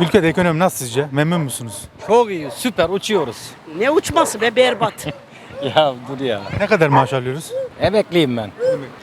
Ülkede ekonomi nasıl sizce? Memnun musunuz? Çok iyi, süper uçuyoruz. Ne uçması be berbat. Ya dur ya. Ne kadar maaş alıyoruz? Emekliyim ben.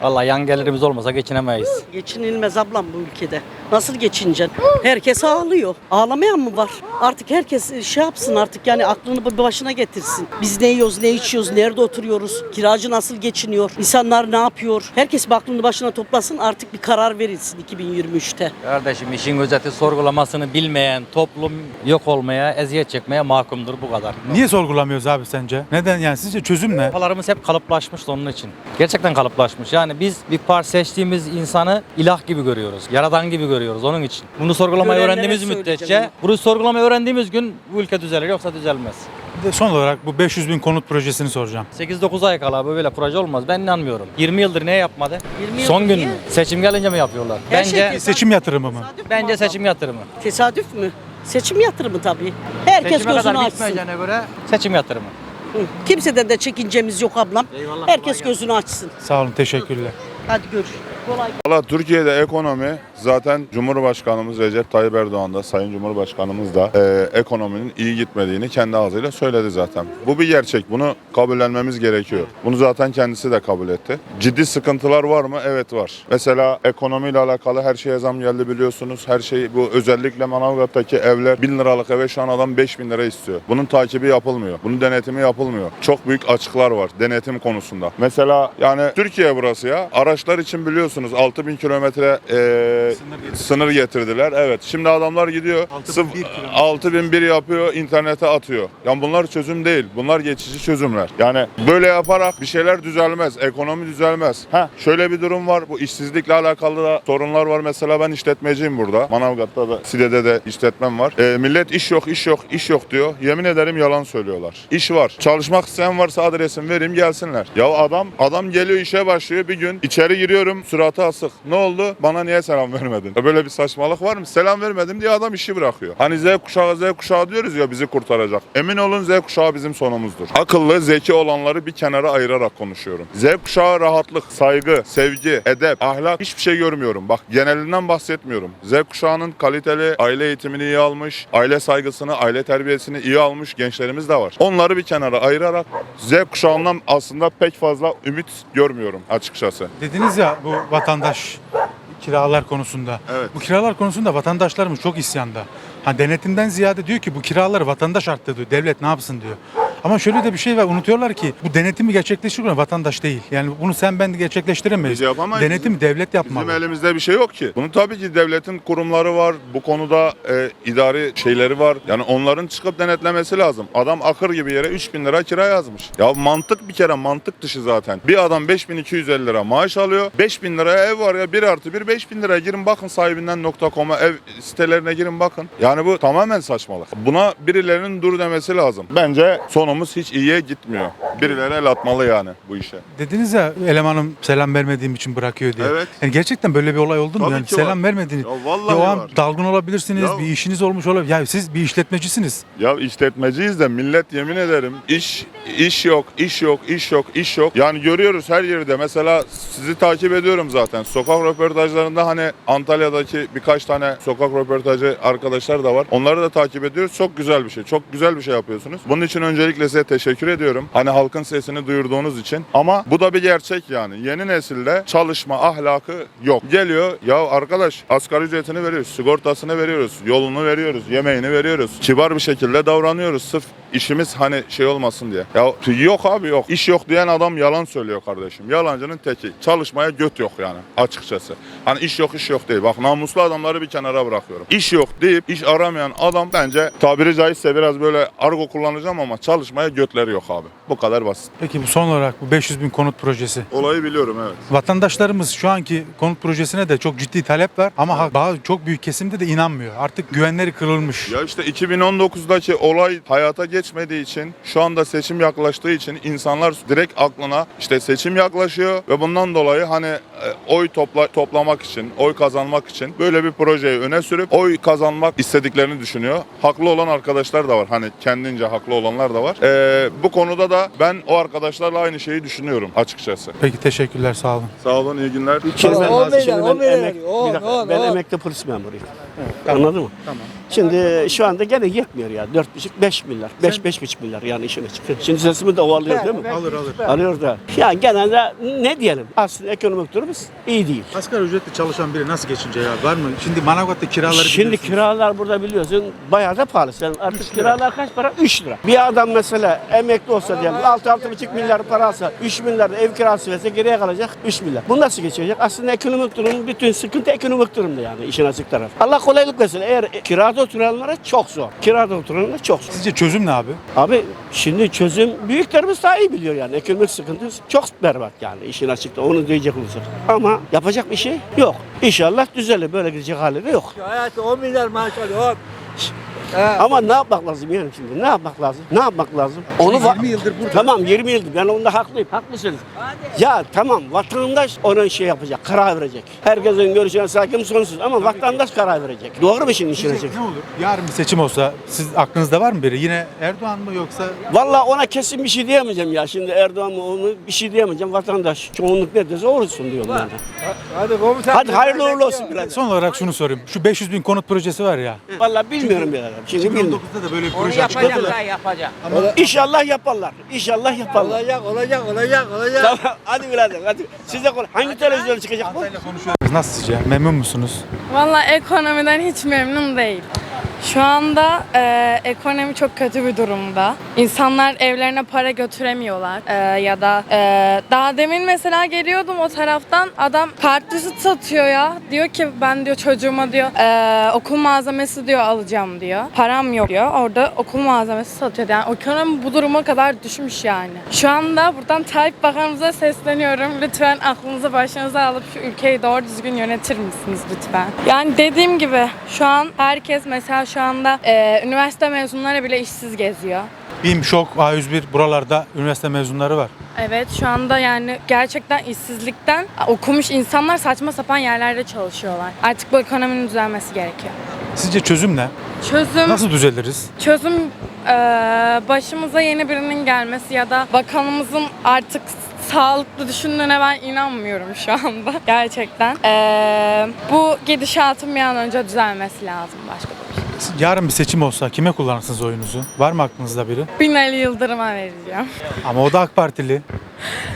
Allah yan gelirimiz olmasa geçinemeyiz. Geçinilmez ablam bu ülkede. Nasıl geçineceksin? Herkes ağlıyor. Ağlamayan mı var? Artık herkes şey yapsın artık yani aklını bir başına getirsin. Biz ne yiyoruz, ne içiyoruz, nerede oturuyoruz? Kiracı nasıl geçiniyor? İnsanlar ne yapıyor? Herkes bir aklını başına toplasın artık bir karar verilsin 2023'te. Kardeşim işin özeti sorgulamasını bilmeyen toplum yok olmaya, eziyet çekmeye mahkumdur bu kadar. Niye sorgulamıyoruz abi sence? Neden yani sizce çözüm ne? Kafalarımız hep kalıplaşmış onun için. Gerçekten kalıplaşmış. Yani biz bir par seçtiğimiz insanı ilah gibi görüyoruz. Yaradan gibi görüyoruz onun için. Bunu sorgulamayı Görenlere öğrendiğimiz söyleyeceğim müddetçe, bunu sorgulamayı öğrendiğimiz gün bu ülke düzelir yoksa düzelmez. Bir de son olarak bu 500 bin konut projesini soracağım. 8-9 ay kala böyle proje olmaz. Ben inanmıyorum. 20 yıldır ne yapmadı? 20 Son yıldır gün niye? mü? Seçim gelince mi yapıyorlar? Her bence şey Seçim yatırımı mı? Tesadüf bence ablam? seçim yatırımı. Tesadüf mü? Seçim yatırımı tabii. Herkes Seçime gözünü kadar açsın. bitmeyeceğine göre seçim yatırımı. Kimseden de çekincemiz yok ablam. Eyvallah, Herkes gözünü açsın. Sağ olun teşekkürler. Hadi görüşürüz. Kolay Valla Türkiye'de ekonomi zaten Cumhurbaşkanımız Recep Tayyip Erdoğan da Sayın Cumhurbaşkanımız da e, ekonominin iyi gitmediğini kendi ağzıyla söyledi zaten. Bu bir gerçek. Bunu kabullenmemiz gerekiyor. Bunu zaten kendisi de kabul etti. Ciddi sıkıntılar var mı? Evet var. Mesela ekonomiyle alakalı her şeye zam geldi biliyorsunuz. Her şey bu özellikle Manavgat'taki evler 1000 liralık eve şu an adam 5000 lira istiyor. Bunun takibi yapılmıyor. Bunun denetimi yapılmıyor. Çok büyük açıklar var denetim konusunda. Mesela yani Türkiye burası ya. Araçlar için biliyorsunuz 6000 kilometre e, sınır getirdiler. Evet. Şimdi adamlar gidiyor. 6001 kilometre. 6001 yapıyor, internete atıyor. Yani bunlar çözüm değil. Bunlar geçici çözümler. Yani böyle yaparak bir şeyler düzelmez. Ekonomi düzelmez. Ha şöyle bir durum var. Bu işsizlikle alakalı da sorunlar var. Mesela ben işletmeciyim burada. Manavgat'ta da Side'de de işletmem var. E, millet iş yok, iş yok, iş yok diyor. Yemin ederim yalan söylüyorlar. İş var. Çalışmak isteyen varsa adresimi vereyim gelsinler. Ya adam adam geliyor işe başlıyor bir gün içeri giriyorum suratı asık. Ne oldu? Bana niye selam vermedin? Böyle bir saçmalık var mı? Selam vermedim diye adam işi bırakıyor. Hani Z kuşağı Z kuşağı diyoruz ya bizi kurtaracak. Emin olun Z kuşağı bizim sonumuzdur. Akıllı, zeki olanları bir kenara ayırarak konuşuyorum. Z kuşağı rahatlık, saygı, sevgi, edep, ahlak hiçbir şey görmüyorum. Bak genelinden bahsetmiyorum. Z kuşağının kaliteli aile eğitimini iyi almış, aile saygısını, aile terbiyesini iyi almış gençlerimiz de var. Onları bir kenara ayırarak Z kuşağından aslında pek fazla ümit görmüyorum açıkçası. Dediniz ya bu vatandaş kiralar konusunda. Evet. Bu kiralar konusunda vatandaşlarımız çok isyanda. Ha denetimden ziyade diyor ki bu kiraları vatandaş arttı diyor. Devlet ne yapsın diyor. Ama şöyle de bir şey var unutuyorlar ki bu denetimi gerçekleştiren vatandaş değil. Yani bunu sen ben gerçekleştiremeyiz. Biz yapamayız. Denetimi devlet yapmalı. Bizim elimizde bir şey yok ki. Bunun tabii ki devletin kurumları var. Bu konuda e, idari şeyleri var. Yani onların çıkıp denetlemesi lazım. Adam akır gibi yere 3000 lira kira yazmış. Ya mantık bir kere mantık dışı zaten. Bir adam 5250 lira maaş alıyor. 5000 liraya ev var ya 1 artı 1 5000 liraya girin bakın sahibinden.com'a ev sitelerine girin bakın. Yani bu tamamen saçmalık. Buna birilerinin dur demesi lazım. Bence sonumuz hiç iyiye gitmiyor. Birileri el atmalı yani bu işe. Dediniz ya elemanım selam vermediğim için bırakıyor diye. Evet. Yani gerçekten böyle bir olay oldu mu? Tabii Yani ki selam var. vermediğiniz. Ya vallahi o an var. dalgın olabilirsiniz, Ya- bir işiniz olmuş olabilir. Ya siz bir işletmecisiniz. Ya işletmeciyiz de millet yemin ederim iş iş yok, iş yok, iş yok, iş yok. Yani görüyoruz her yerde. Mesela sizi takip ediyorum zaten. Sokak röportajlarında hani Antalya'daki birkaç tane sokak röportajı arkadaşlar da var. Onları da takip ediyoruz. Çok güzel bir şey. Çok güzel bir şey yapıyorsunuz. Bunun için öncelikle size teşekkür ediyorum. Hani halkın sesini duyurduğunuz için. Ama bu da bir gerçek yani. Yeni nesilde çalışma ahlakı yok. Geliyor ya arkadaş asgari ücretini veriyoruz, sigortasını veriyoruz, yolunu veriyoruz, yemeğini veriyoruz. Kibar bir şekilde davranıyoruz sırf işimiz hani şey olmasın diye. Ya yok abi yok. İş yok diyen adam yalan söylüyor kardeşim. Yalancının teki. Çalışmaya göt yok yani açıkçası. Hani iş yok iş yok değil. Bak namuslu adamları bir kenara bırakıyorum. İş yok deyip iş aramayan adam bence tabiri caizse biraz böyle argo kullanacağım ama çalışmaya götleri yok abi. Bu kadar basit. Peki bu son olarak bu 500 bin konut projesi. Olayı biliyorum evet. Vatandaşlarımız şu anki konut projesine de çok ciddi talep var ama ha- bazı çok büyük kesimde de inanmıyor. Artık güvenleri kırılmış. Ya işte 2019'daki olay hayata geçmediği için şu anda seçim yaklaştığı için insanlar direkt aklına işte seçim yaklaşıyor ve bundan dolayı hani e, oy topla, toplamak için, oy kazanmak için böyle bir projeyi öne sürüp oy kazanmak istediklerini düşünüyor. Haklı olan arkadaşlar da var. Hani kendince haklı olanlar da var. Ee, bu konuda da ben o arkadaşlarla aynı şeyi düşünüyorum açıkçası. Peki teşekkürler sağ olun. Sağ olun iyi günler. Ben, şimdi emek, bir dakika, ben emekli polis memuruyum. Anladın mı? Tamam. Şimdi şu anda gene yetmiyor ya. 4,5-5 milyar. 5-5,5 milyar yani işine çıktı. Şimdi sesimi de ovalıyor değil mi? Alır alır. Alıyor da. Ya genelde ne diyelim? Aslında ekonomik durumumuz iyi değil. Asgari ücretli çalışan biri nasıl geçince ya? Var mı? Şimdi Manavgat'ta kiraları Şimdi biliyorsunuz. kiralar burada biliyorsun bayağı da pahalı. Sen artık kiralar kaç para? 3 lira. Bir adam mesela emekli olsa diyelim 6-6,5 milyar para alsa 3 milyar da ev kirası verse geriye kalacak 3 milyar. Bu nasıl geçecek? Aslında ekonomik durum bütün sıkıntı ekonomik durumda yani işin açık tarafı. Allah kolaylık versin. Eğer kirada oturanlara çok zor. Kirada oturanlara çok zor. Sizce çözüm ne abi? Abi şimdi çözüm büyüklerimiz daha iyi biliyor yani. Ekonomik sıkıntı çok berbat yani işin açıkta onu diyecek olursak. Ama yapacak bir şey yok. İnşallah düzelir. Böyle gidecek hali de yok. Hayatı 10 milyar maaş alıyor. 10. He. Ama ne yapmak lazım yani şimdi? Ne yapmak lazım? Ne yapmak lazım? Onu va- 20 yıldır burada. Tamam 20 yıldır. Ben onda haklıyım. Haklısınız. Ya tamam vatandaş onun şey yapacak, karar verecek. Herkesin görüşüne sakin sonsuz ama vatandaş karar verecek. Doğru mu şimdi işin açık? Ne olur? Yarın bir seçim olsa siz aklınızda var mı biri? Yine Erdoğan mı yoksa Vallahi ona kesin bir şey diyemeyeceğim ya. Şimdi Erdoğan mı onu bir şey diyemeyeceğim. Vatandaş çoğunluk ne derse olsun diyorum ben de. Hadi komutan. Hadi hayırlı uğurlu olsun birader. son olarak şunu sorayım. Şu 500 bin konut projesi var ya. Vallahi bilmiyorum birader. Şimdi bilmiyorum. 2019'da da böyle bir proje açıkladılar. yapacak. İnşallah yaparlar. İnşallah yaparlar. Olacak, olacak, olacak, olacak. Tamam hadi birader hadi. Size konu. Hangi televizyon çıkacak bu? Nasıl sizce? Memnun musunuz? Valla ekonomiden hiç memnun değil. Şu anda e, ekonomi çok kötü bir durumda. İnsanlar evlerine para götüremiyorlar E, ya da e, daha demin mesela geliyordum o taraftan adam kartvizit satıyor ya. Diyor ki ben diyor çocuğuma diyor e, okul malzemesi diyor alacağım diyor. Param yok diyor. Orada okul malzemesi satıyor. Yani ekonomi bu duruma kadar düşmüş yani. Şu anda buradan Tayyip Bakanımıza sesleniyorum. Lütfen aklınızı başınıza alıp şu ülkeyi doğru düzgün yönetir misiniz lütfen? Yani dediğim gibi şu an herkes mesela şu anda e, üniversite mezunları bile işsiz geziyor. BİM, ŞOK, A101 buralarda üniversite mezunları var. Evet şu anda yani gerçekten işsizlikten okumuş insanlar saçma sapan yerlerde çalışıyorlar. Artık bu ekonominin düzelmesi gerekiyor. Sizce çözüm ne? Çözüm Nasıl düzeliriz? çözüm e, başımıza yeni birinin gelmesi ya da bakanımızın artık sağlıklı düşündüğüne ben inanmıyorum şu anda gerçekten. E, bu gidişatın bir an önce düzelmesi lazım başka bir şey. Yarın bir seçim olsa kime kullanırsınız oyunuzu? Var mı aklınızda biri? Binali Yıldırım'a vereceğim. Ama o da AK Partili.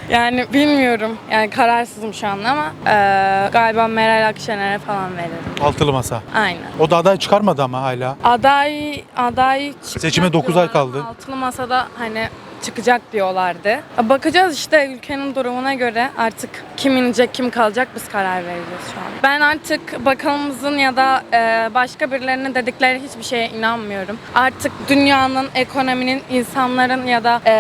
Yani bilmiyorum. Yani kararsızım şu anda ama e, galiba Meral Akşener'e falan veririm. Altılı masa. Aynen. O da aday çıkarmadı ama hala. Aday aday Seçime dokuz ay diyorlar. kaldı. Altılı masada hani çıkacak diyorlardı. Bakacağız işte ülkenin durumuna göre artık kim inecek kim kalacak biz karar vereceğiz şu an. Ben artık bakanımızın ya da e, başka birilerinin dedikleri hiçbir şeye inanmıyorum. Artık dünyanın, ekonominin, insanların ya da e,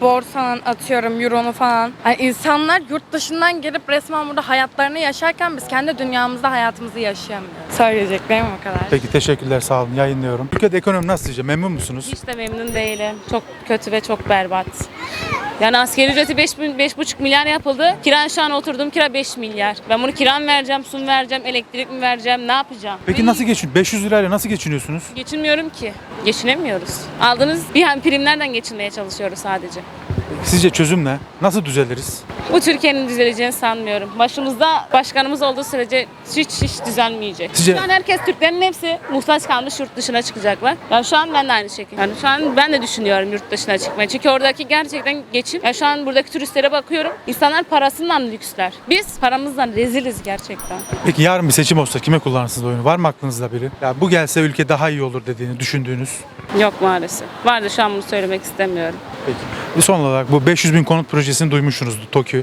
borsanın atıyorum euronu falan. Yani insanlar yurt dışından gelip resmen burada hayatlarını yaşarken biz kendi dünyamızda hayatımızı yaşayamıyoruz. Söyleyeceklerim o kadar. Peki teşekkürler sağ olun yayınlıyorum. Türkiye'de ekonomi nasıl sizce? Memnun musunuz? Hiç de memnun değilim. Çok kötü ve çok berbat. Yani asgari ücreti 5 bin- beş buçuk milyar yapıldı. Kira şu an oturduğum kira 5 milyar. Ben bunu kira mı vereceğim, su mu vereceğim, elektrik mi vereceğim, ne yapacağım? Peki Ve nasıl geçin? 500 lirayla nasıl geçiniyorsunuz? Geçinmiyorum ki. Geçinemiyoruz. Aldığınız bir hem primlerden geçinmeye çalışıyoruz sadece. Sizce çözüm ne? Nasıl düzeliriz? Bu Türkiye'nin düzeleceğini sanmıyorum. Başımızda başkanımız olduğu sürece hiç hiç düzelmeyecek. Sizce- Şu an herkes Türklerin hepsi muhtaç kalmış yurt dışına çıkacaklar. Yani şu an ben de aynı şekilde. Yani şu an ben de düşünüyorum yurt dışına çıkmayı. Çünkü oradaki gerçekten geçim. Ya şu an buradaki turistlere bakıyorum. İnsanlar parasından lüksler. Biz paramızdan reziliz gerçekten. Peki yarın bir seçim olsa kime kullanırsınız oyunu? Var mı aklınızda biri? Ya bu gelse ülke daha iyi olur dediğini düşündüğünüz. Yok maalesef. Vardı şu an bunu söylemek istemiyorum. Peki. Ve son olarak bu 500 bin konut projesini duymuşsunuzdur Tokyo.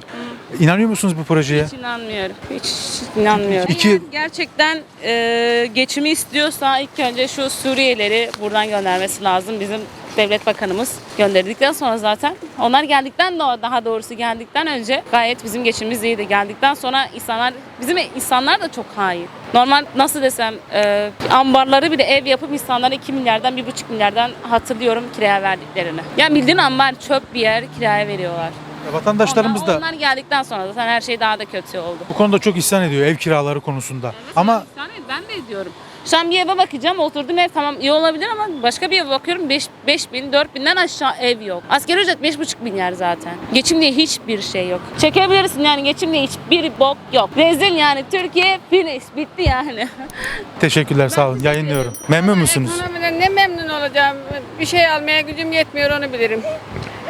İnanıyor musunuz bu projeye? Hiç inanmıyorum. Hiç, hiç inanmıyorum. İki- Eğer gerçekten e, geçimi istiyorsa ilk önce şu Suriyelileri buradan göndermesi lazım. Bizim devlet bakanımız gönderdikten sonra zaten onlar geldikten de daha doğrusu geldikten önce gayet bizim geçimimiz iyiydi. Geldikten sonra insanlar bizim insanlar da çok hain. Normal nasıl desem e, ambarları bile ev yapıp insanlara 2 milyardan 1,5 milyardan hatırlıyorum kiraya verdiklerini. Yani bildiğin ambar çöp bir yer kiraya veriyorlar. Ya Vatandaşlarımız Onlar, da onlar geldikten sonra zaten her şey daha da kötü oldu. bu konuda çok isyan ediyor ev kiraları konusunda. Ama Yani ben de ediyorum. Şu an bir eve bakacağım. Oturduğum ev tamam iyi olabilir ama başka bir eve bakıyorum 5, 5 bin, 4 binden aşağı ev yok. Asgari ücret 5,5 bin yer zaten. Geçim diye hiçbir şey yok. Çekebilirsin yani geçim diye hiçbir bok yok. Rezil yani Türkiye finish bitti yani. Teşekkürler sağ olun. Yayınlıyorum. Memnun musunuz? Ekonomiden ne memnun olacağım. Bir şey almaya gücüm yetmiyor onu bilirim.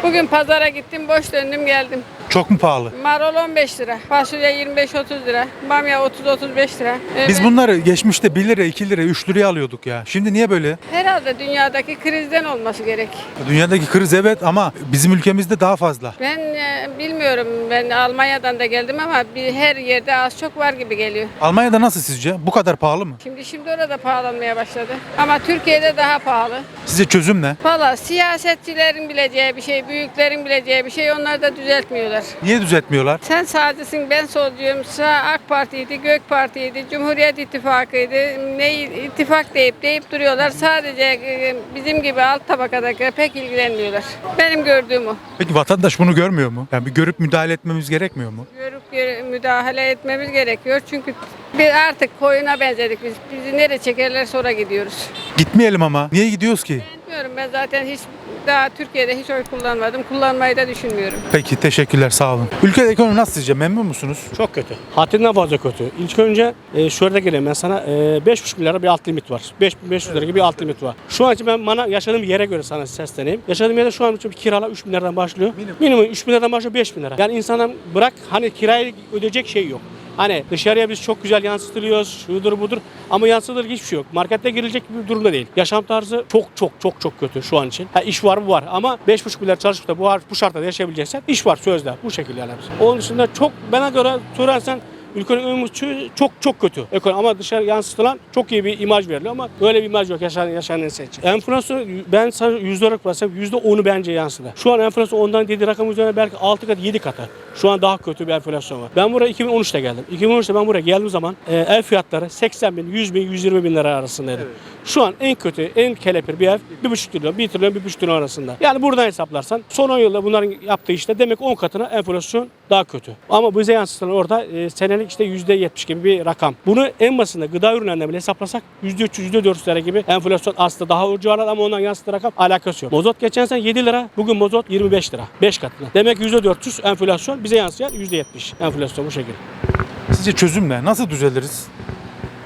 Bugün pazara gittim, boş döndüm geldim. Çok mu pahalı? Marul 15 lira, fasulye 25-30 lira, bamya 30-35 lira. Biz Evet. bunları geçmişte 1 lira, 2 lira, 3 liraya alıyorduk ya. Şimdi niye böyle? Herhalde dünyadaki krizden olması gerek. Dünyadaki kriz evet ama bizim ülkemizde daha fazla. Ben e, bilmiyorum, ben Almanya'dan da geldim ama bir her yerde az çok var gibi geliyor. Almanya'da nasıl sizce? Bu kadar pahalı mı? Şimdi şimdi orada pahalanmaya başladı. Ama Türkiye'de daha pahalı. Sizce çözüm ne? Valla siyasetçilerin bileceği bir şey, büyüklerin bileceği bir şey onlar da düzeltmiyorlar. Niye düzeltmiyorlar? Sen sağcısın, ben solcuyum. Sağ AK Parti'ydi, Gök Parti'ydi, Cumhuriyet İttifakı'ydı. Ne ittifak deyip deyip duruyorlar. Sadece e, bizim gibi alt tabakadaki pek ilgilenmiyorlar. Benim gördüğüm o. Peki vatandaş bunu görmüyor mu? Yani bir görüp müdahale etmemiz gerekmiyor mu? Görüp müdahale etmemiz gerekiyor. Çünkü biz artık koyuna benzedik biz. Bizi nereye çekerler sonra gidiyoruz. Gitmeyelim ama. Niye gidiyoruz ki? Bilmiyorum ben zaten hiç daha Türkiye'de hiç oy kullanmadım. Kullanmayı da düşünmüyorum. Peki teşekkürler sağ olun. Ülkede ekonomi nasıl sizce? Memnun musunuz? Çok kötü. Haddinden fazla kötü. İlk önce e, şurada geleyim ben sana. E, 5,5 milyara bir alt limit var. 5500 lira gibi bir alt limit var. Şu an için ben bana yaşadığım yere göre sana sesleneyim. Yaşadığım yerde şu an için bir kiralar 3 bin liradan başlıyor. Minimum, 3 bin liradan başlıyor 5 bin lira. Yani insanlar bırak hani kirayı ödeyecek şey yok. Hani dışarıya biz çok güzel yansıtılıyoruz, şudur budur ama yansıtılır hiçbir şey yok. Markette girilecek bir durumda değil. Yaşam tarzı çok çok çok çok kötü şu an için. Ha, iş var mı var ama 5,5 milyar çalışıp da bu, bu şartlarda yaşayabileceksen iş var sözde bu şekilde yani. Onun dışında çok bana göre sorarsan Ülkenin ömrü çok çok kötü. Ekonomi ama dışarı yansıtılan çok iyi bir imaj veriliyor ama böyle bir imaj yok yaşanan yaşanan için. Enflasyon ben sana yüzde olarak baksam yüzde onu bence yansıdı. Şu an enflasyon ondan dediği rakam üzerine belki 6 kat 7 katı. Şu an daha kötü bir enflasyon var. Ben buraya 2013'te geldim. 2013'te ben buraya geldiğim zaman e, ev fiyatları 80 bin, 100 bin, 120 bin lira arasındaydı. Şu an en kötü, en kelepir bir ev 1,5 trilyon, 1 trilyon, 1,5 trilyon arasında. Yani buradan hesaplarsan son 10 yılda bunların yaptığı işte demek 10 katına enflasyon daha kötü. Ama bize yansıtılan orada e, senelik işte %70 gibi bir rakam. Bunu en basında gıda ürünlerine bile hesaplasak %300, %400 lira gibi enflasyon aslında daha ucu aralar ama ondan yansıtılan rakam alakası yok. Mozot geçen sene 7 lira, bugün mozot 25 lira. 5 katına. Demek %400 enflasyon bize yansıyan %70 enflasyon bu şekilde. Sizce çözüm ne? Nasıl düzeliriz?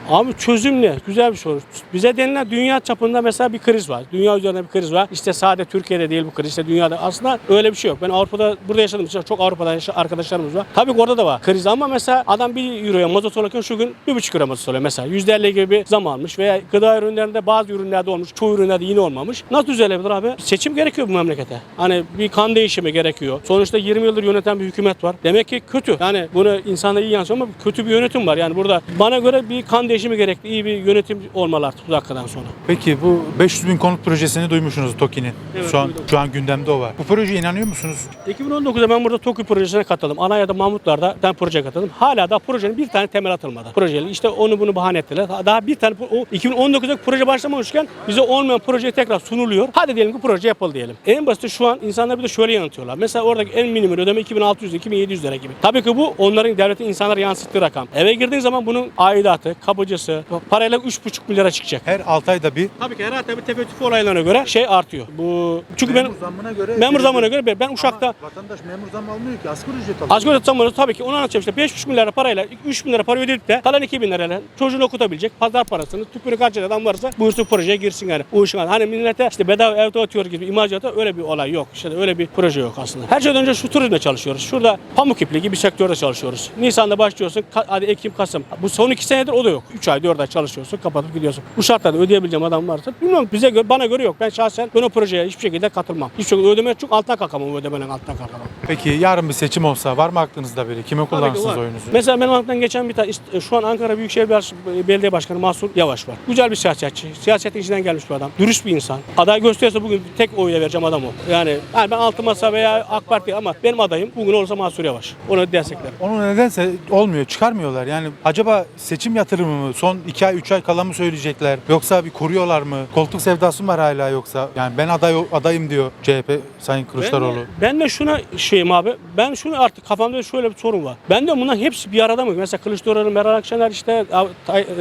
Abi çözüm ne? Güzel bir soru. Bize denilen dünya çapında mesela bir kriz var. Dünya üzerinde bir kriz var. İşte sadece Türkiye'de değil bu kriz, işte dünyada. Aslında öyle bir şey yok. Ben Avrupa'da, burada yaşadığım için çok Avrupa'da arkadaşlarımız var. Tabii ki orada da var kriz ama mesela adam 1 euroya mazot alırken şu gün 1,5 euro mazot alıyor mesela. %50 gibi bir zam almış veya gıda ürünlerinde bazı ürünlerde olmuş, çoğu ürünlerde yine olmamış. Nasıl düzelebilir abi? Seçim gerekiyor bu memlekete. Hani bir kan değişimi gerekiyor. Sonuçta 20 yıldır yöneten bir hükümet var. Demek ki kötü. Yani bunu insana iyi yansıyor ama kötü bir yönetim var. Yani burada bana göre bir kan değişimi gerekli. iyi bir yönetim olmalı artık bu dakikadan sonra. Peki bu 500 bin konut projesini duymuşsunuz TOKİ'nin. Evet, şu an duydum. şu an gündemde o var. Bu projeye inanıyor musunuz? 2019'da ben burada TOKİ projesine katıldım. Anaya'da Mahmutlar'da ben proje katıldım. Hala da projenin bir tane temel atılmadı. Projenin işte onu bunu bahane ettiler. Daha bir tane o 2019'da proje başlamamışken bize olmayan proje tekrar sunuluyor. Hadi diyelim ki proje yapıldı diyelim. En basit şu an insanlar bir de şöyle yanıtıyorlar. Mesela oradaki en minimum ödeme 2600 2700 lira gibi. Tabii ki bu onların devletin insanlara yansıttığı rakam. Eve girdiğin zaman bunun aidatı, kapıcısı parayla 3,5 milyara çıkacak. Her 6 ayda bir Tabii ki her tabii tepe tüfe olaylarına göre şey artıyor. Bu çünkü ben zammına göre memur zamanına göre ben- ben Uşak'ta vatandaş memur zam almıyor ki asgari ücret Asgari ücret zamanı tabii ki onu anlatacağım işte 5,5 milyar parayla 3 bin lira para ödeyip de kalan 2 bin lirayla çocuğunu okutabilecek pazar parasını tüpünü kaç adam varsa buyursun projeye girsin yani. Uyuşun. Hani millete işte bedava evde oturuyor gibi imaj yaratıyor öyle bir olay yok. İşte öyle bir proje yok aslında. Her şeyden önce şu turizmde çalışıyoruz. Şurada pamuk ipliği gibi bir sektörde çalışıyoruz. Nisan'da başlıyorsun. Ka- hadi Ekim, Kasım. Bu son 2 senedir o da yok. 3 ay 4 ay çalışıyorsun kapatıp gidiyorsun. Bu şartlarda ödeyebileceğim adam varsa bilmiyorum bize göre, bana göre yok. Ben şahsen ben o projeye hiçbir şekilde katılmam. Hiçbir şekilde ödemeye çok altına kalkamam ödemenin altına kalkamam. Peki yarın bir seçim olsa var mı aklınızda biri? Kime kullanırsınız oyunuzu? Mesela benim aklımdan geçen bir tane şu an Ankara Büyükşehir Bel- Belediye Başkanı Mahsur Yavaş var. Güzel bir siyasetçi. Siyasetin içinden gelmiş bir adam. Dürüst bir insan. Aday gösterirse bugün tek oyla vereceğim adam o. Yani, yani ben altı masa veya AK Parti ama benim adayım bugün olursa Mahsur Yavaş. Onu desteklerim. Onu nedense olmuyor, çıkarmıyorlar. Yani acaba seçim yatırımı mı mı? Son 2 ay 3 ay kala mı söyleyecekler? Yoksa bir koruyorlar mı? Koltuk sevdası mı var hala yoksa? Yani ben aday adayım diyor CHP Sayın Kılıçdaroğlu. Ben de, ben de şuna şeyim abi. Ben şunu artık kafamda şöyle bir sorun var. Ben de bunların hepsi bir arada mı? Mesela Kılıçdaroğlu, Meral Akşener işte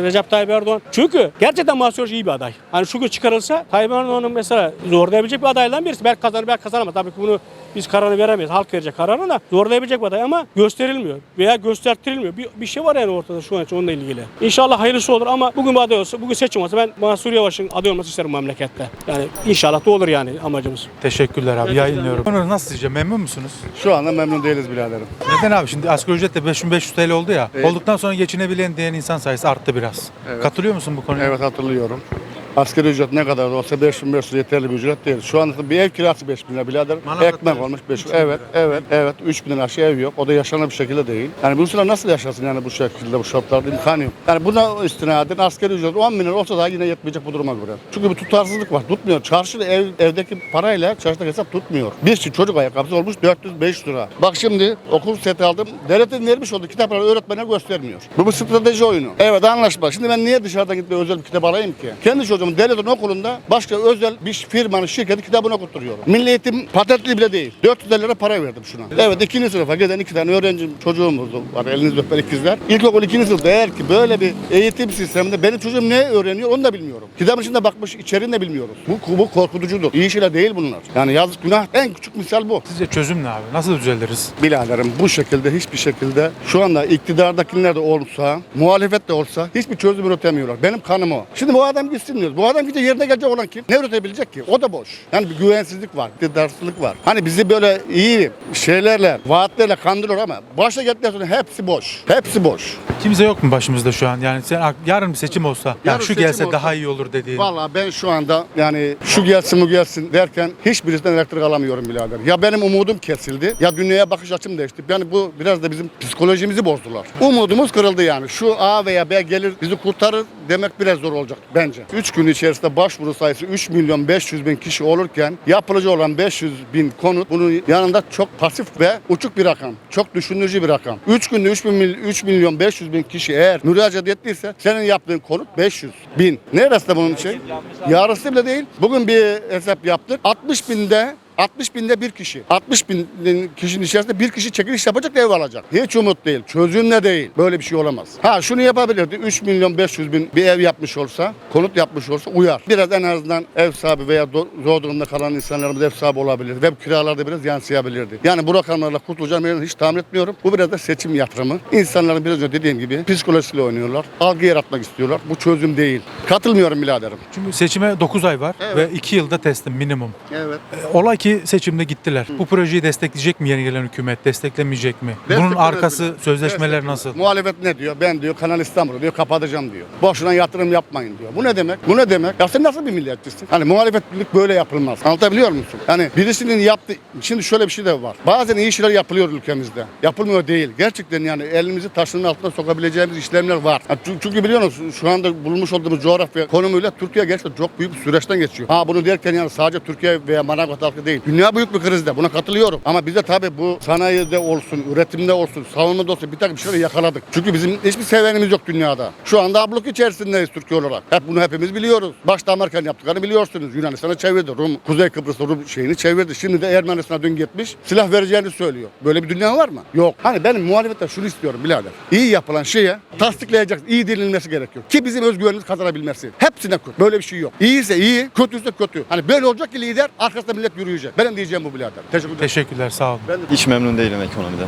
Recep Tayyip Erdoğan. Çünkü gerçekten Yavaş iyi bir aday. Hani şu gün çıkarılsa Tayyip Erdoğan'ın mesela zorlayabilecek bir adaylardan birisi. Belki kazanır belki kazanamaz. Tabii ki bunu biz kararını veremeyiz. Halk verecek kararını da zorlayabilecek bir aday ama gösterilmiyor. Veya göstertirilmiyor. Bir, bir şey var yani ortada şu an için onunla ilgili. İnşallah hayırlısı olur ama bugün bir aday olsa, bugün seçim olsa ben Mansur Yavaş'ın aday olması isterim memlekette. Yani inşallah da olur yani amacımız. Teşekkürler abi yayınlıyorum. Bunu nasıl sizce memnun musunuz? Şu anda memnun değiliz biraderim. Neden abi şimdi asgari ücret de 5500 TL oldu ya. Olduktan sonra geçinebilen diyen insan sayısı arttı biraz. Katılıyor musun bu konuya? Evet hatırlıyorum. Asgari ücret ne kadar olsa 5500 yeterli bir ücret değil. Şu anda bir ev kirası 5000 lira birader. Ekmek olmuş 5 Evet, evet, evet. 3000 lira aşağı ev yok. O da yaşanır bir şekilde değil. Yani bu insanlar nasıl yaşasın yani bu şekilde, bu şartlarda imkanı yok. Yani buna istinaden asgari ücret 10 bin lira olsa da yine yetmeyecek bu duruma göre. Çünkü bir tutarsızlık var. Tutmuyor. Çarşıda ev, evdeki parayla çarşıdaki hesap tutmuyor. Bir çocuk ayakkabısı olmuş 400-500 lira. Bak şimdi okul seti aldım. Devletin vermiş olduğu kitapları öğretmene göstermiyor. Bu bir strateji oyunu. Evet anlaşma. Şimdi ben niye dışarıdan gidip özel bir kitap alayım ki? Kendi çocuğumun devletin okulunda başka özel bir firmanın şirketi kitabını okutturuyorum. Milli eğitim patentli bile değil. 450 lira para verdim şuna. Evet ikinci sınıfa giden iki tane öğrencim çocuğumuz var. Elinizde öper ikizler. İlkokul ikinci sınıfta eğer ki böyle bir eğitim sisteminde benim çocuğum ne öğreniyor onu da bilmiyorum. Kitabın içinde bakmış içeriğini de bilmiyoruz. Bu, bu korkutucudur. İyi şeyler değil bunlar. Yani yazık günah en küçük misal bu. Sizce çözüm ne abi? Nasıl düzeliriz? Biraderim bu şekilde hiçbir şekilde şu anda iktidardakiler de olsa, muhalefet de olsa hiçbir çözüm üretemiyorlar. Benim kanım o. Şimdi bu adam gitsin diyoruz. Bu adam gidince yerine gelecek olan kim? Ne üretebilecek ki? O da boş. Yani bir güvensizlik var, iktidarsızlık var. Hani bizi böyle iyi şeylerle, vaatlerle kandırıyor ama başa geldikten sonra hepsi boş. Hepsi boş. Kimse yok mu başımızda şu an? Yani sen yarın bir seçim olsa, ya Yarın şu seçim gelse olsa- daha iyi olur dediğin. Vallahi ben şu anda yani şu gelsin bu gelsin derken hiçbirisinden elektrik alamıyorum birader. Ya benim umudum kesildi ya dünyaya bakış açım değişti. Yani bu biraz da bizim psikolojimizi bozdular. Umudumuz kırıldı yani. Şu A veya B gelir bizi kurtarır demek biraz zor olacak bence. 3 gün içerisinde başvuru sayısı 3 milyon 500 bin kişi olurken yapılıcı olan 500 bin konut bunun yanında çok pasif ve uçuk bir rakam. Çok düşündürücü bir rakam. 3 günde 3, bin, 3 milyon 500 bin kişi eğer müracaat ettiyse senin yaptığın konut 500 bin. Neresi de bunun için? Yarısı bile değil. Bugün bir hesap yaptık. 60 binde 60 binde bir kişi. 60 bin kişinin içerisinde bir kişi çekiliş yapacak ev alacak. Hiç umut değil. Çözüm de değil. Böyle bir şey olamaz. Ha şunu yapabilirdi. 3 milyon 500 bin bir ev yapmış olsa, konut yapmış olsa uyar. Biraz en azından ev sahibi veya zor durumda kalan insanlarımız ev sahibi olabilir. Ve kiralarda biraz yansıyabilirdi. Yani bu rakamlarla kurtulacağını hiç tahmin etmiyorum. Bu biraz da seçim yatırımı. İnsanların biraz önce dediğim gibi psikolojisiyle oynuyorlar. Algı yaratmak istiyorlar. Bu çözüm değil. Katılmıyorum biraderim. Çünkü seçime 9 ay var Evet. ve 2 yılda teslim minimum. Evet. E, Olay ki seçimde gittiler. Bu projeyi destekleyecek mi yeni gelen hükümet, desteklemeyecek mi? Bunun Desteklemez arkası, bile. sözleşmeler nasıl? Muhalefet ne diyor? Ben diyor Kanal İstanbul'u diyor kapatacağım diyor. Boşuna yatırım yapmayın diyor. Bu ne demek? Bu ne demek? Ya sen nasıl bir milliyetçisin? Hani muhalefetlik böyle yapılmaz. Anlatabiliyor musun? Yani birisinin yaptığı... Şimdi şöyle bir şey de var. Bazen iyi şeyler yapılıyor ülkemizde. Yapılmıyor değil. Gerçekten yani elimizi taşın altına sokabileceğimiz işlemler var. Çünkü- çünkü biliyor musun şu anda bulunmuş olduğumuz coğrafya konumuyla Türkiye gerçekten çok büyük bir süreçten geçiyor. Ha bunu derken yani sadece Türkiye veya Manavgat halkı değil. Dünya büyük bir krizde. Buna katılıyorum. Ama bize tabii bu sanayide olsun, üretimde olsun, savunmada olsun bir takım şeyler yakaladık. Çünkü bizim hiçbir sevenimiz yok dünyada. Şu anda abluk içerisindeyiz Türkiye olarak. Hep bunu hepimiz biliyoruz. Başta Amerikan yaptıklarını biliyorsunuz. Yunanistan'a çevirdi. Rum, Kuzey Kıbrıs'ta Rum şeyini çevirdi. Şimdi de Ermenistan'a dün gitmiş. Silah vereceğini söylüyor. Böyle bir dünya var mı? Yok. Hani benim muhalefetten şunu istiyorum birader. İyi yapılan şeye tasdikleyeceksin. iyi denilmesi gerekiyor. Ki bizim özgüvenimiz kazanabilmesi. Hepsine kötü. Böyle bir şey yok. İyiyse iyi, kötüyse kötü. Hani böyle olacak ki lider, arkasında millet yürüyecek. Benim diyeceğim bu birader. Teşekkür ederim. Teşekkürler, sağ olun. Hiç memnun değilim ekonomiden.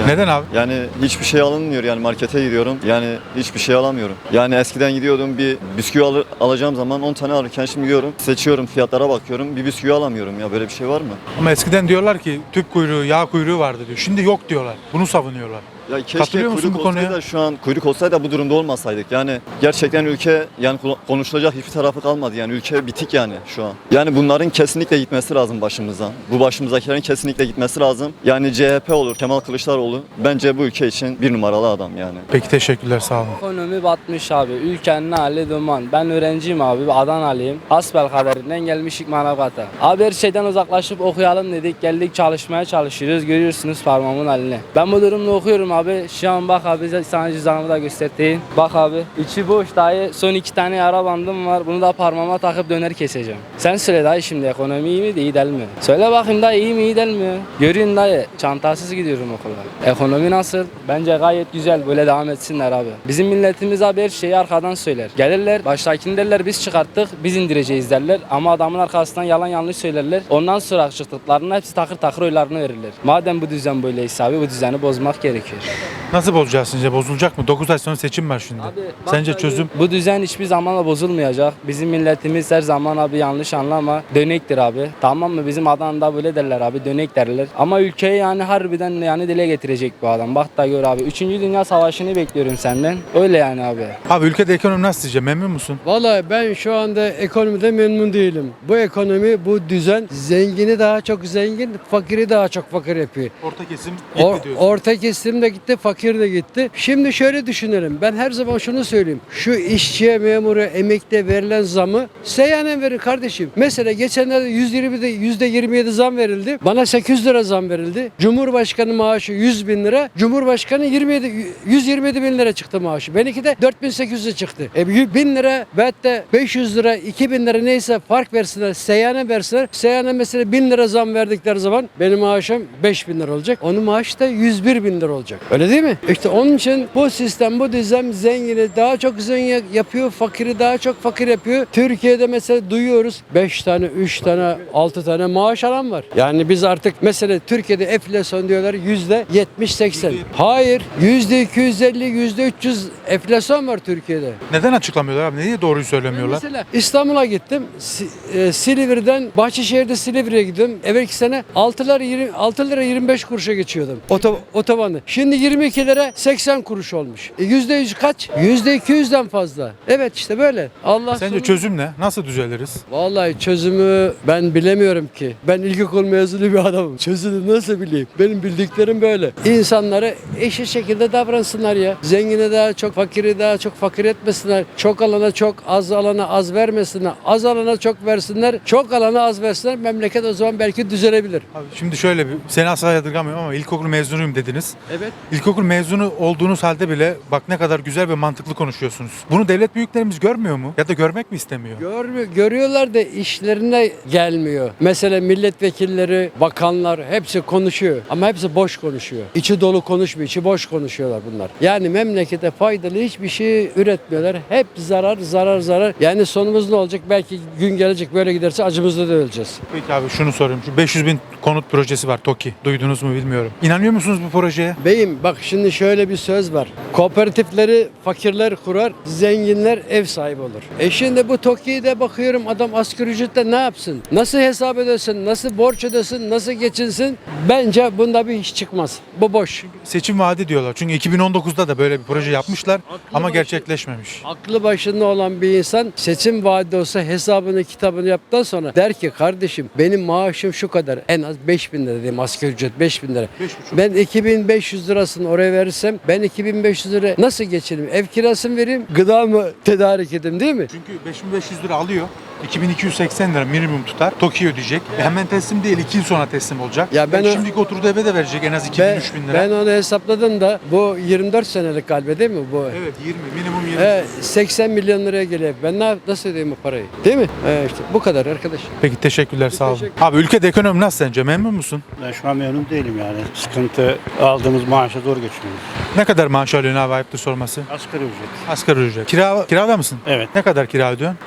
Yani, Neden abi? Yani hiçbir şey alınmıyor yani markete gidiyorum yani hiçbir şey alamıyorum. Yani eskiden gidiyordum bir bisküvi al- alacağım zaman 10 tane alırken şimdi gidiyorum seçiyorum fiyatlara bakıyorum bir bisküvi alamıyorum ya böyle bir şey var mı? Ama eskiden diyorlar ki tüp kuyruğu, yağ kuyruğu vardı diyor. Şimdi yok diyorlar. Bunu savunuyorlar. Ya keşke Katılıyor musun kuyruk bu konuya? olsaydı da şu an kuyruk olsaydı da bu durumda olmasaydık. Yani gerçekten ülke yani konu- konuşulacak hiçbir tarafı kalmadı yani ülke bitik yani şu an. Yani bunların kesinlikle gitmesi lazım başımızdan. Bu başımızdakilerin kesinlikle gitmesi lazım. Yani CHP olur, Kemal Kılıçdaroğlu Kılıçdaroğlu bence bu ülke için bir numaralı adam yani. Peki teşekkürler sağ olun. Ekonomi batmış abi. Ülkenin hali duman. Ben öğrenciyim abi. Adanalıyım. Hasbel kaderinden gelmişik Manavgat'a. Abi her şeyden uzaklaşıp okuyalım dedik. Geldik çalışmaya çalışıyoruz. Görüyorsunuz parmağımın halini. Ben bu durumda okuyorum abi. Şu an bak abi sana cüzdanımı da göstereyim. Bak abi. içi boş dayı. Son iki tane yara bandım var. Bunu da parmağıma takıp döner keseceğim. Sen söyle dayı şimdi ekonomi iyi mi değil mi? Söyle bakayım dayı iyi mi iyi değil mi? Görün dayı. Çantasız gidiyorum okula. Ekonomi nasıl? Bence gayet güzel. Böyle devam etsinler abi. Bizim milletimiz abi her şeyi arkadan söyler. Gelirler baştakini derler biz çıkarttık biz indireceğiz derler. Ama adamın arkasından yalan yanlış söylerler. Ondan sonra çıktıklarında hepsi takır takır oylarını verirler. Madem bu düzen böyleyse abi bu düzeni bozmak gerekiyor. Nasıl bozacağız sizce? Bozulacak mı? 9 ay sonra seçim var şimdi. Abi, Sence bak çözüm? abi, Bu düzen hiçbir zamanla bozulmayacak. Bizim milletimiz her zaman abi yanlış anlama dönektir abi. Tamam mı? Bizim Adana'da böyle derler abi dönek derler. Ama ülkeyi yani harbiden yani dile getirecek bu adam. Bak da gör abi. Üçüncü Dünya Savaşı'nı bekliyorum senden. Öyle yani abi. Abi ülkede ekonomi nasıl sizce? Memnun musun? Vallahi ben şu anda ekonomide memnun değilim. Bu ekonomi, bu düzen zengini daha çok zengin, fakiri daha çok fakir yapıyor. Orta kesim O- orta kesim de gitti, fakir de gitti. Şimdi şöyle düşünelim. Ben her zaman şunu söyleyeyim. Şu işçiye, memura, emekliye verilen zamı seyyanen verin kardeşim. Mesela geçenlerde 120'de %27 zam verildi. Bana 800 lira zam verildi. Cumhurbaşkanı maaşı 100 bin lira. Cumhurbaşkanı 27, 127 bin lira çıktı maaşı. Benimki de 4800'e çıktı. E 1000 lira ve hatta 500 lira, 2000 lira neyse fark versinler. Seyyanen versinler. Seyyanen mesela 1000 lira zam verdikleri zaman benim maaşım 5000 lira olacak. Onun maaşı da 101 bin lira olacak. Öyle değil mi? İşte onun için bu sistem, bu düzen zengini daha çok zengin yapıyor, fakiri daha çok fakir yapıyor. Türkiye'de mesela duyuyoruz 5 tane, 3 tane, 6 tane maaş alan var. Yani biz artık mesela Türkiye'de enflasyon diyorlar yüzde 70-80. Hayır, yüzde 250, yüzde 300 enflasyon var Türkiye'de. Neden açıklamıyorlar abi? Niye doğruyu söylemiyorlar? Mesela İstanbul'a gittim. Si- e, Silivri'den Bahçeşehir'de Silivri'ye gidiyorum. Evvelki sene 6 lira, 20, 6 lira 25 kuruşa geçiyordum. Oto, otobanı. Şimdi 22 lira 80 kuruş olmuş. E, %100 kaç? %200'den fazla. Evet işte böyle. Allah Sence sonu- çözüm ne? Nasıl düzeliriz? Vallahi çözümü ben bilemiyorum ki. Ben ilkokul mezunu bir adamım. Çözümü nasıl bileyim? Benim bildiklerim böyle. İnsanları eşit şekilde davransınlar ya. Zengine daha çok, fakiri daha çok fakir etmesinler. Çok alana çok, az alana az vermesinler. Az alana çok versinler, çok alana az versinler. Memleket o zaman belki düzelebilir. Abi şimdi şöyle bir, seni asla yadırgamıyorum ama ilkokul mezunuyum dediniz. Evet. İlkokul mezunu olduğunuz halde bile bak ne kadar güzel ve mantıklı konuşuyorsunuz. Bunu devlet büyüklerimiz görmüyor mu? Ya da görmek mi istemiyor? Görmüyor, görüyorlar da işlerine gelmiyor. Mesela milletvekilleri, bakanlar hepsi konuşuyor ama hepsi boş konuşuyor. İçi dolu konuşmuyor, içi boş konuşuyorlar bunlar. Yani memlekete faydalı hiçbir şey üretmiyorlar. Hep zarar, zarar, zarar. Yani sonumuz ne olacak? Belki gün gelecek böyle giderse acımızda da öleceğiz. Peki abi şunu sorayım. Şu 500 bin konut projesi var TOKİ. Duydunuz mu bilmiyorum. İnanıyor musunuz bu projeye? Beyim bak şimdi şöyle bir söz var. Kooperatifleri fakirler kurar, zenginler ev sahibi olur. E şimdi bu TOKİ'de bakıyorum adam asgari ücretle ne yapsın? Nasıl hesap ödesin? Nasıl borç ödesin? Nasıl geçinsin? Bence bunda bir iş çıkmaz. Bu boş. Seçim vaadi diyorlar. Çünkü 2019'da da böyle bir proje yapmışlar ama başı- gerçekleşmemiş. Aklı başında olan bir insan seçim vaadi olsa hesabını kitabını yaptıktan sonra der ki kardeşim benim maaşım şu kadar en az 5000 lira diyeyim asgari ücret 5000 lira. Ben 2500 lirasını oraya verirsem ben 2500 lira nasıl geçineyim? Ev kirasını vereyim gıda mı tedarik edeyim değil mi? Çünkü 5500 lira alıyor. 2280 lira minimum tutar. TOKİ ödeyecek. E hemen teslim değil 2 yıl sonra teslim olacak. Ya ben E o- şimdiki oturduğu eve de verecek en az 2000 Ben, 3000 lira. ben onu hesapladım da bu 24 senelik galiba değil mi bu? Evet 20 minimum 20. He, 80 milyon liraya geliyor. Ben ne, nasıl ödeyeyim bu parayı? Değil mi? He, işte bu kadar arkadaş. Peki teşekkürler sağ olun. teşekkür- Abi ülkede ekonomi nasıl sence? Memnun musun? Ben şu an memnun değilim yani. Sıkıntı aldığımız maaşa zor geçiniyoruz. Ne kadar maaş alıyorsun abi ayıptır sorması? Asgari ücret. Asgari ücret. Kira, kirada mısın? Evet. Ne kadar kira ödüyorsun?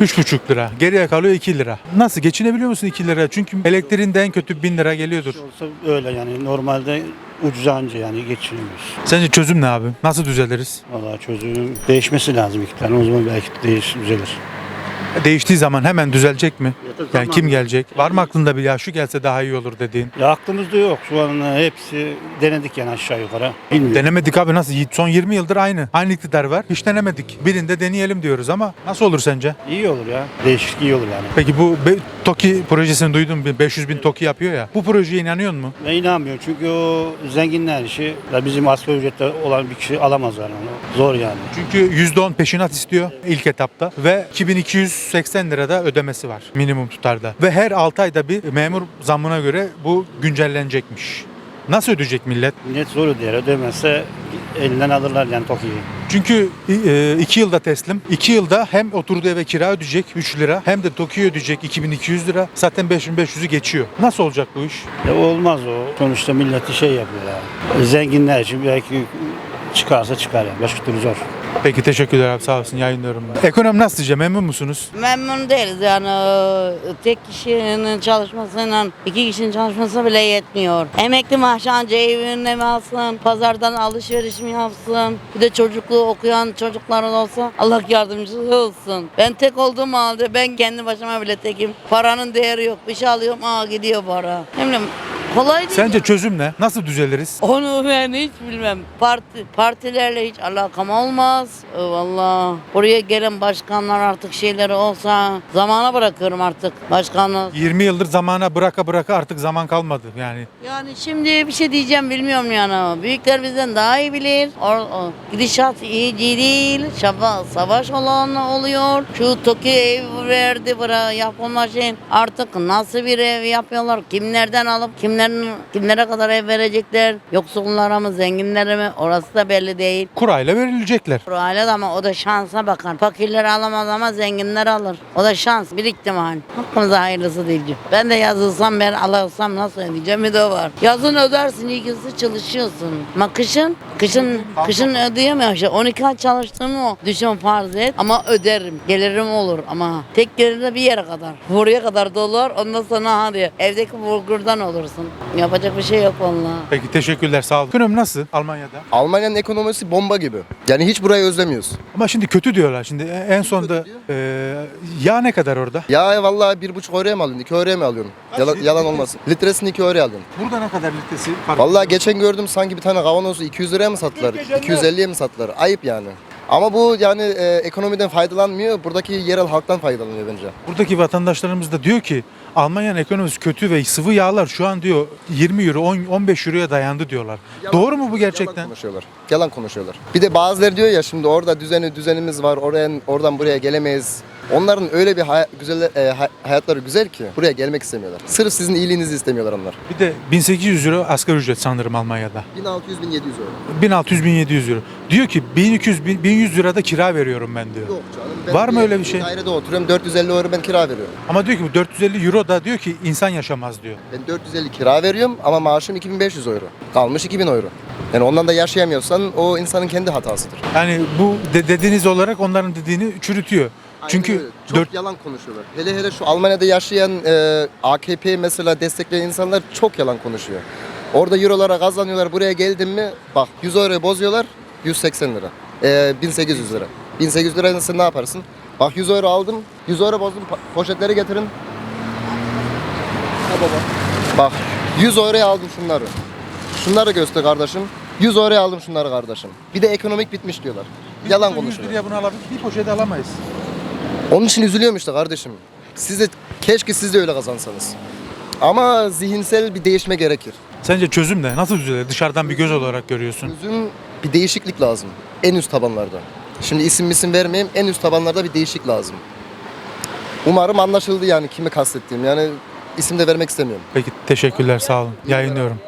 3,5. 3,5 lira. Geriye kalıyor 2 lira. Nasıl geçinebiliyor musun 2 lira? Çünkü elektriğin de en kötü 1000 lira geliyordur. Olsa öyle yani normalde ucuz anca yani geçiniyoruz. Sence çözüm ne abi? Nasıl düzeliriz? Valla çözüm değişmesi lazım iki tane o zaman belki değiş düzelir. Değiştiği zaman hemen düzelecek mi? Ya Yani kim gelecek? Var mı aklında bir ya şu gelse daha iyi olur dediğin? Ya aklımızda yok. Şu an hepsi denedik yani aşağı yukarı. Bilmiyorum. Denemedik abi nasıl? Son 20 yıldır aynı. Aynı iktidar var. Hiç denemedik. Birinde deneyelim diyoruz ama nasıl olur sence? İyi olur ya. Değişiklik iyi olur yani. Peki bu be- TOKİ projesini duydum. 500 bin TOKİ yapıyor ya. Bu projeye inanıyor musun? Ben inanmıyorum çünkü o zenginler işi ya bizim asgari ücrette olan bir kişi alamaz yani onu. Zor yani. Çünkü %10 peşinat istiyor ilk etapta ve 2280 lirada ödemesi var minimum tutarda. Ve her 6 ayda bir memur zammına göre bu güncellenecekmiş. Nasıl ödeyecek millet? Millet zor öder. Ödemezse elinden alırlar yani TOKİ'yi. Çünkü 2 yılda teslim. 2 yılda hem oturduğu eve kira ödeyecek 3 lira hem de TOKİ ödeyecek 2200 lira. Zaten 5500'ü geçiyor. Nasıl olacak bu iş? Ya olmaz o. Sonuçta milleti şey yapıyor ya. Zenginler için belki çıkarsa çıkar yani. Başka türlü zor. Peki teşekkürler abi sağ olsun yayınlıyorum. ben. Ekonomi nasıl sizce memnun musunuz? Memnun değiliz yani Ee, tek kişinin çalışmasıyla iki kişinin çalışması bile yetmiyor. Emekli maaşı anca mi alsın, pazardan alışveriş mi yapsın, bir de çocukluğu okuyan çocukların olsa Allah yardımcısı olsun. Ben tek olduğum halde ben kendi başıma bile tekim. Paranın değeri yok. Bir şey alıyorum aa gidiyor para. Ne bileyim kolay değil. Sence çözüm ne? Nasıl düzeliriz? Onu ben hiç bilmem. Parti partilerle hiç alakam olmaz. Ee, Valla buraya gelen başkanlar artık şeyleri olsa zamana bırakıyorum artık başkanlığı. 20 yıldır zamana bıraka bıraka artık zaman kalmadı yani. Yani şimdi bir şey diyeceğim bilmiyorum yani. Büyükler bizden daha iyi bilir. O, o, gidişat iyi değil. Şaba, savaş olan oluyor. Şu TOKİ ev verdi bura yapılma şey. Artık nasıl bir ev yapıyorlar? Kimlerden alıp kimlerin kimlere kadar ev verecekler? Yoksullara mı zenginlere mi? Orası da belli değil. Kurayla verilecekler. Aile de ama o da şansa bakar. Fakirler alamaz ama zenginler alır. O da şans, bir ihtimal. Hakkımıza hayırlısı değil. Ben de yazılsam ben alırsam nasıl ödeyeceğim bir de o var. Yazın ödersin ilgisi çalışıyorsun. Ama kışın, kışın, kışın ödeyemiyor. İşte 12 ay çalıştığımı o. Düşün farz et ama öderim. Gelirim olur ama tek gelir de bir yere kadar. Buraya kadar dolar ondan sonra hadi evdeki bulgurdan olursun. Yapacak bir şey yok vallahi. Peki teşekkürler sağ olun. Ekonomi nasıl Almanya'da? Almanya'nın ekonomisi bomba gibi. Yani hiç burayı özlemiyoruz. Ama şimdi kötü diyorlar. Şimdi en sonda e, yağ ne kadar orada? Ya vallahi bir buçuk euroya mı alıyorsun? iki euroya mı alıyorsun? Yalan, yalan olmasın. Litresini iki euroya alıyorsun. Burada ne kadar litresi? Vallahi geçen gördüm sanki bir tane kavanozu 200 liraya mı sattılar? 250'ye mi sattılar? Ayıp yani. Ama bu yani e, ekonomiden faydalanmıyor. Buradaki yerel halktan faydalanıyor bence. Buradaki vatandaşlarımız da diyor ki Almanya'nın ekonomisi kötü ve sıvı yağlar şu an diyor 20 euro 10, 15 euroya dayandı diyorlar. Doğru mu bu Yalan gerçekten? konuşuyorlar. Yalan konuşuyorlar. Bir de bazıları diyor ya şimdi orada düzeni düzenimiz var. Oraya oradan buraya gelemeyiz. Onların öyle bir hay- güzel e, hay- hayatları güzel ki buraya gelmek istemiyorlar. Sırf sizin iyiliğinizi istemiyorlar onlar. Bir de 1800 euro asgari ücret sanırım Almanya'da. 1600 1700 euro. 1600-1700 euro. Diyor ki 1200 bin- 1100 lirada kira veriyorum ben diyor. Yok canım. Ben Var mı öyle bir şey? Dairede oturuyorum 450 euro ben kira veriyorum. Ama diyor ki bu 450 euro da diyor ki insan yaşamaz diyor. Ben 450 kira veriyorum ama maaşım 2500 euro. Kalmış 2000 euro. Yani ondan da yaşayamıyorsan o insanın kendi hatasıdır. Yani bu de- dediğiniz olarak onların dediğini çürütüyor. Çünkü Aynen öyle. çok dört- yalan konuşuyorlar. Hele hele şu Almanya'da yaşayan e, AKP mesela destekleyen insanlar çok yalan konuşuyor. Orada eurolara kazanıyorlar buraya geldim mi bak 100 euro bozuyorlar 180 lira. E, 1800 lira. 1800 lirayla sen ne yaparsın? Bak 100 euro aldım 100 euro bozdum poşetleri getirin. Ha baba. Bak 100 euroya aldım şunları. Şunları göster kardeşim. 100 euroya aldım şunları kardeşim. Bir de ekonomik bitmiş diyorlar. Yalan 100 konuşuyorlar. liraya bunu alabilir, bir poşet alamayız. Onun için üzülüyorum işte kardeşim. Siz de keşke siz de öyle kazansanız. Ama zihinsel bir değişme gerekir. Sence çözüm ne? Nasıl düzelir? Dışarıdan bir göz olarak görüyorsun. Çözüm bir değişiklik lazım. En üst tabanlarda. Şimdi isim isim vermeyeyim. En üst tabanlarda bir değişik lazım. Umarım anlaşıldı yani kimi kastettiğim. Yani isim de vermek istemiyorum. Peki teşekkürler sağ olun. Yayınlıyorum.